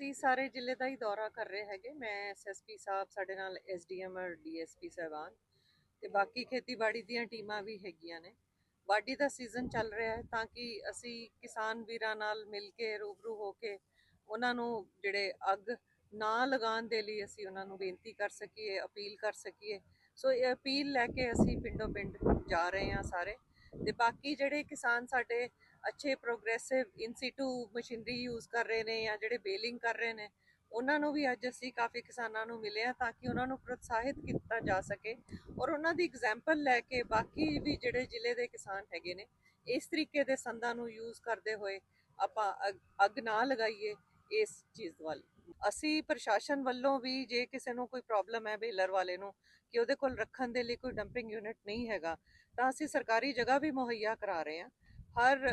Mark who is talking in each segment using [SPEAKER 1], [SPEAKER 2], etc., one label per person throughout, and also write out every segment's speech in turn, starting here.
[SPEAKER 1] ਅਸੀਂ ਸਾਰੇ ਜ਼ਿਲ੍ਹੇ ਦਾ ਹੀ ਦੌਰਾ ਕਰ ਰਹੇ ਹੈਗੇ। ਮੈਂ ਐਸਐਸਪੀ ਸਾਹਿਬ, ਸਾਡੇ ਨਾਲ ਐਸਡੀਐਮ ਔਰ ਡੀਐਸਪੀ ਸਾਹਿਬਾਨ ਤੇ ਬਾਕੀ ਖੇਤੀਬਾੜੀ ਦੀਆਂ ਟੀਮਾਂ ਵੀ ਹੈਗੀਆਂ ਨੇ। ਵਾਢੀ ਦਾ ਸੀਜ਼ਨ ਚੱਲ ਰਿਹਾ ਹੈ ਤਾਂ ਕਿ ਅਸੀਂ ਕਿਸਾਨ ਵੀਰਾਂ ਨਾਲ ਮਿਲ ਕੇ, ਰੂਬਰੂ ਹੋ ਕੇ ਉਹਨਾਂ ਨੂੰ ਜਿਹੜੇ ਅੱਗ ਨਾ ਲਗਾਉਣ ਦੇ ਲਈ ਅਸੀਂ ਉਹਨਾਂ ਨੂੰ ਬੇਨਤੀ ਕਰ ਸਕੀਏ, ਅਪੀਲ ਕਰ ਸਕੀਏ। ਸੋ ਇਹ ਅਪੀਲ ਲੈ ਕੇ ਅਸੀਂ ਪਿੰਡੋਂ ਪਿੰਡ ਜਾ ਰਹੇ ਹਾਂ ਸਾਰੇ। ਤੇ ਬਾਕੀ ਜਿਹੜੇ ਕਿਸਾਨ ਸਾਡੇ ਅੱਛੇ progressive in situ machinery use ਕਰ ਰਹੇ ਨੇ ਜਾਂ ਜਿਹੜੇ ਬੇਲਿੰਗ ਕਰ ਰਹੇ ਨੇ, ਉਹਨਾਂ ਨੂੰ ਵੀ ਅੱਜ ਅਸੀਂ ਕਾਫੀ ਕਿਸਾਨਾਂ ਨੂੰ ਮਿਲੇ ਆ ਤਾਂ ਕਿ ਉਹਨਾਂ ਨੂੰ ਪ੍ਰੋਤਸਾਹਿਤ ਕੀਤਾ ਜਾ ਸਕੇ ਔਰ ਉਹਨਾਂ ਦੀ ਐਗਜ਼ਾਮਪਲ ਲੈ ਕੇ ਬਾਕੀ ਵੀ ਜਿਹੜੇ ਜ਼ਿਲ੍ਹੇ ਦੇ ਕਿਸਾਨ ਹੈਗੇ ਨੇ, ਇਸ ਤਰੀਕੇ ਦੇ ਸੰਦਾਂ ਨੂੰ ਯੂਜ਼ ਕਰਦੇ ਹੋਏ ਆਪਾਂ ਅੱਗ- ਅੱਗ ਨਾ ਲਗਾਈਏ ਇਸ ਚੀਜ਼ ਵੱਲ। ਅਸੀਂ ਪ੍ਰਸ਼ਾਸਨ ਵੱਲੋਂ ਵੀ ਜੇ ਕਿਸੇ ਨੂੰ ਕੋਈ ਪ੍ਰੋਬਲਮ ਹੈ ਬੇਲਰ ਵਾਲੇ ਨੂੰ ਕਿ ਉਹਦੇ ਕੋਲ ਰੱਖਣ ਦੇ ਲਈ ਕੋਈ ਡੰਪਿੰਗ ਯੂਨਿਟ ਨਹੀਂ ਹੈਗਾ, ਤਾਂ ਅਸੀਂ ਸਰਕਾਰੀ ਜਗ੍ਹਾ ਵੀ ਮੁਹੱਈਆ ਕਰਾ ਰਹੇ ਹਾਂ ਹਰ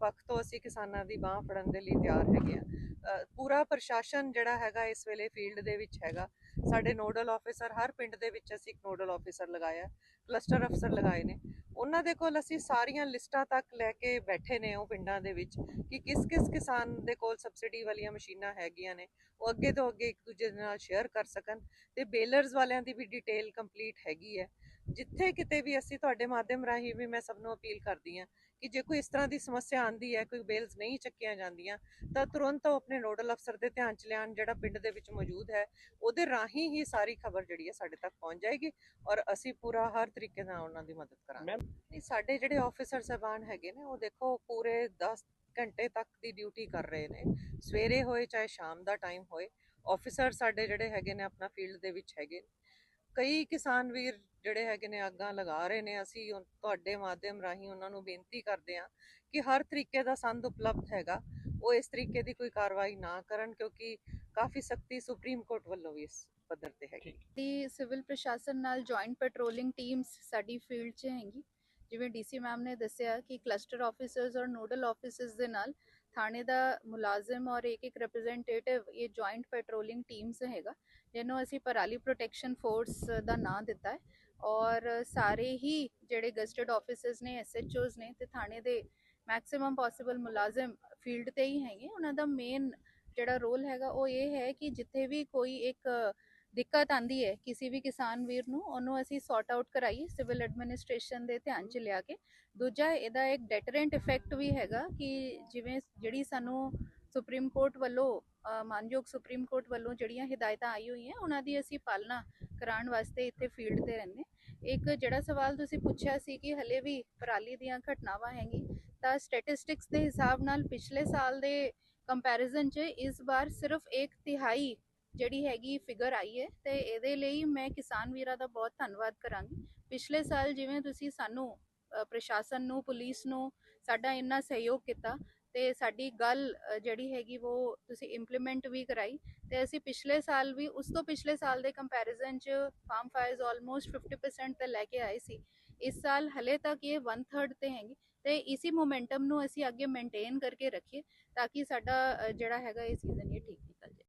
[SPEAKER 1] ਪੱਖ ਤੋਂ ਅਸੀਂ ਕਿਸਾਨਾਂ ਦੀ ਬਾਹ ਫੜਨ ਦੇ ਲਈ ਤਿਆਰ ਹੈਗੇ ਆ ਪੂਰਾ ਪ੍ਰਸ਼ਾਸਨ ਜਿਹੜਾ ਹੈਗਾ ਇਸ ਵੇਲੇ ਫੀਲਡ ਦੇ ਵਿੱਚ ਹੈਗਾ। ਸਾਡੇ ਨੋਡਲ ਆਫੀਸਰ, ਹਰ ਪਿੰਡ ਦੇ ਵਿੱਚ ਅਸੀਂ ਇੱਕ ਨੋਡਲ ਆਫੀਸਰ ਲਗਾਇਆ, ਕਲਸਟਰ ਅਫਸਰ ਲਗਾਏ ਨੇ। ਉਹਨਾਂ ਦੇ ਕੋਲ ਅਸੀਂ ਸਾਰੀਆਂ ਲਿਸਟਾਂ ਤੱਕ ਲੈ ਕੇ ਬੈਠੇ ਨੇ ਉਹ ਪਿੰਡਾਂ ਦੇ ਵਿੱਚ ਕਿ ਕਿਸ ਕਿਸ ਕਿਸਾਨ ਦੇ ਕੋਲ ਸਬਸਿਡੀ ਵਾਲੀਆਂ ਮਸ਼ੀਨਾਂ ਹੈਗੀਆਂ ਨੇ, ਉਹ ਅੱਗੇ ਤੋਂ ਅੱਗੇ ਇੱਕ ਦੂਜੇ ਦੇ ਨਾਲ ਸ਼ੇਅਰ ਕਰ ਸਕਣ। ਤੇ ਬੇਲਰਸ ਵਾਲਿਆਂ ਦੀ ਵੀ ਡਿਟੇਲ ਕੰਪਲੀਟ ਹੈਗੀ ਹੈ। ਜਿੱਥੇ ਕਿਤੇ ਵੀ ਅਸੀਂ ਤੁਹਾਡੇ ਮਾਧਿਅਮ ਰਾਹੀਂ ਵੀ ਮੈਂ ਸਭ ਨੂੰ ਅਪੀਲ ਕਰਦੀ ਹਾਂ ਕਿ ਜੇ ਕੋਈ ਇਸ ਤਰ੍ਹਾਂ ਦੀ ਸਮੱਸਿਆ ਆਂਦੀ ਹੈ ਕੋਈ ਬੇਲਸ ਨਹੀਂ ਚੱਕੀਆਂ ਜਾਂਦੀਆਂ ਤਾਂ ਤੁਰੰਤ ਉਹ ਆਪਣੇ ਨੋਡਲ ਅਫਸਰ ਦੇ ਧਿਆਨ ਚ ਲਿਆਉਣ ਜਿਹੜਾ ਪਿੰਡ ਦੇ ਵਿੱਚ ਮੌਜੂਦ ਹੈ ਉਹਦੇ ਰਾਹੀਂ ਹੀ ਸਾਰੀ ਖਬਰ ਜਿਹੜੀ ਹੈ ਸਾਡੇ ਤੱਕ ਪਹੁੰਚ ਜਾਏਗੀ ਔਰ ਅਸੀਂ ਪੂਰਾ ਹਰ ਤਰੀਕੇ ਨਾਲ ਉਹਨਾਂ ਦੀ ਮਦਦ ਕਰਾਂਗੇ ਨਹੀਂ ਸਾਡੇ ਜਿਹੜੇ ਆਫੀਸਰ ਸਾਹਿਬਾਨ ਹੈਗੇ ਨੇ ਉਹ ਦੇਖੋ ਪੂਰੇ 10 ਘੰਟੇ ਤੱਕ ਦੀ ਡਿਊਟੀ ਕਰ ਰਹੇ ਨੇ ਸਵੇਰੇ ਹੋਏ ਚਾਹੇ ਸ਼ਾਮ ਦਾ ਟਾਈਮ ਹੋਏ ਆਫੀਸਰ ਸਾਡੇ ਜਿਹੜੇ ਹੈਗੇ ਨੇ ਆਪਣਾ ਫੀਲਡ ਦੇ ਵਿੱਚ ਹੈਗੇ ਨੇ। ਕਈ ਕਿਸਾਨ ਵੀਰ ਜਿਹੜੇ ਹੈਗੇ ਨੇ ਅੱਗਾਂ ਲਗਾ ਰਹੇ ਨੇ, ਅਸੀਂ ਤੁਹਾਡੇ ਮਾਧਿਅਮ ਰਾਹੀਂ ਉਹਨਾਂ ਨੂੰ ਬੇਨਤੀ ਕਰਦੇ ਹਾਂ ਕਿ ਹਰ ਤਰੀਕੇ ਦਾ ਸੰਦ ਉਪਲਬਧ ਹੈਗਾ, ਉਹ ਇਸ ਤਰੀਕੇ ਦੀ ਕੋਈ ਕਾਰਵਾਈ ਨਾ ਕਰਨ ਕਿਉਂਕਿ ਕਾਫੀ ਸਖਤੀ ਸੁਪਰੀਮ ਕੋਰਟ ਵੱਲੋਂ ਵੀ ਇਸ ਪੱਧਰ ਤੇ ਹੈਗੀ।
[SPEAKER 2] ਠੀਕ।
[SPEAKER 3] ਸਿਵਲ ਪ੍ਰਸ਼ਾਸਨ ਨਾਲ ਜੁਆਇੰਟ ਪੈਟਰੋਲਿੰਗ ਟੀਮਸ ਸਾਡੀ ਫੀਲਡ 'ਚ ਹੈਗੀ। ਜਿਵੇਂ ਡੀਸੀ ਮੈਮ ਨੇ ਦੱਸਿਆ ਕਿ ਕਲਸਟਰ ਆਫੀਸਰਸ ਔਰ ਨੋਡਲ ਆਫੀਸਰਸ ਦੇ ਨਾਲ ਥਾਣੇ ਦਾ ਮੁਲਾਜ਼ਮ ਔਰ ਇੱਕ ਇੱਕ ਰਿਪਰੈਜ਼ੈਂਟੇਟਿਵ ਇਹ ਜੁਆਇੰਟ ਪੈਟਰੋਲਿੰਗ ਟੀਮਸ ਹੈਗਾ ਜਿਹਨੂੰ ਅਸੀਂ ਪਰਾਲੀ ਪ੍ਰੋਟੈਕਸ਼ਨ ਫੋਰਸ ਦਾ ਨਾਂ ਦਿੱਤਾ ਹੈ ਔਰ ਸਾਰੇ ਹੀ ਜਿਹੜੇ ਗਸਟਡ ਆਫੀਸਰਸ ਨੇ ਐਸਐਚਓਸ ਨੇ ਤੇ ਥਾਣੇ ਦੇ ਮੈਕਸਿਮਮ ਪੋਸੀਬਲ ਮੁਲਾਜ਼ਮ ਫੀਲਡ ਤੇ ਹੀ ਹੈਗੇ ਉਹਨਾਂ ਦਾ ਮੇਨ ਜਿਹੜਾ ਰੋਲ ਹੈਗਾ ਉਹ ਇਹ ਹੈ ਕਿ ਜਿੱਥੇ ਵੀ ਕੋਈ ਇੱਕ ਦਿੱਕਤ ਆਂਦੀ ਹੈ ਕਿਸੇ ਵੀ ਕਿਸਾਨ ਵੀਰ ਨੂੰ, ਉਹਨੂੰ ਅਸੀਂ ਸੌਰਟ ਆਊਟ ਕਰਾਈਏ ਸਿਵਲ ਐਡਮਿਨਿਸਟ੍ਰੇਸ਼ਨ ਦੇ ਧਿਆਨ 'ਚ ਲਿਆ ਕੇ। ਦੂਜਾ ਇਹਦਾ ਇੱਕ ਡੈਟਰੈਂਟ ਇਫੈਕਟ ਵੀ ਹੈਗਾ ਕਿ ਜਿਵੇਂ ਜਿਹੜੀ ਸਾਨੂੰ ਸੁਪਰੀਮ ਕੋਰਟ ਵੱਲੋਂ ਮਾਨਯੋਗ ਸੁਪਰੀਮ ਕੋਰਟ ਵੱਲੋਂ ਜਿਹੜੀਆਂ ਹਦਾਇਤਾਂ ਆਈ ਹੋਈਆਂ ਉਹਨਾਂ ਦੀ ਅਸੀਂ ਪਾਲਣਾ ਕਰਾਉਣ ਵਾਸਤੇ ਇੱਥੇ ਫੀਲਡ ਤੇ ਰਹਿੰਦੇ ਇੱਕ ਜਿਹੜਾ ਸਵਾਲ ਤੁਸੀਂ ਪੁੱਛਿਆ ਸੀ ਕਿ ਹਲੇ ਵੀ ਪਰਾਲੀ ਦੀਆਂ ਘਟਨਾਵਾਂ ਹੈਗੀ ਤਾਂ ਸਟੈਟਿਸਟਿਕਸ ਦੇ ਹਿਸਾਬ ਨਾਲ ਪਿਛਲੇ ਸਾਲ ਦੇ ਕੰਪੈਰੀਜ਼ਨ 'ਚ ਇਸ ਵਾਰ ਸਿਰਫ ਇੱਕ ਤਿਹਾਈ ਜਿਹੜੀ ਹੈਗੀ ਫਿਗਰ ਆਈ ਹੈ, ਤੇ ਇਹਦੇ ਲਈ ਮੈਂ ਕਿਸਾਨ ਵੀਰਾਂ ਦਾ ਬਹੁਤ ਧੰਨਵਾਦ ਕਰਾਂਗੀ। ਪਿਛਲੇ ਸਾਲ ਜਿਵੇਂ ਤੁਸੀਂ ਸਾਨੂੰ ਪ੍ਰਸ਼ਾਸਨ ਨੂੰ, ਪੁਲਿਸ ਨੂੰ ਸਾਡਾ ਇੰਨਾ ਸਹਿਯੋਗ ਕੀਤਾ ਤੇ ਸਾਡੀ ਗੱਲ ਜਿਹੜੀ ਹੈਗੀ ਉਹ ਤੁਸੀਂ ਇੰਪਲੀਮੈਂਟ ਵੀ ਕਰਾਈ ਤੇ ਅਸੀਂ ਪਿਛਲੇ ਸਾਲ ਵੀ, ਉਸ ਤੋਂ ਪਿਛਲੇ ਸਾਲ ਦੇ ਕੰਪੈਰੀਜ਼ਨ 'ਚ ਫਾਰਮ ਫਾਇਰਸ ਆਲਮੋਸਟ 50% ਤੇ ਲੈ ਕੇ ਆਏ ਸੀ। ਇਸ ਸਾਲ ਹਲੇ ਤੱਕ ਇਹ 1/3 ਤੇ ਹੈਗੀ ਤੇ ਇਸੀ ਮੋਮੈਂਟਮ ਨੂੰ ਅਸੀਂ ਅੱਗੇ ਮੇਨਟੇਨ ਕਰਕੇ ਰੱਖੀਏ ਤਾਂ ਕਿ ਸਾਡਾ ਜਿਹੜਾ ਹੈਗਾ ਇਹ ਸੀਜ਼ਨ ਇਹ ਠੀਕ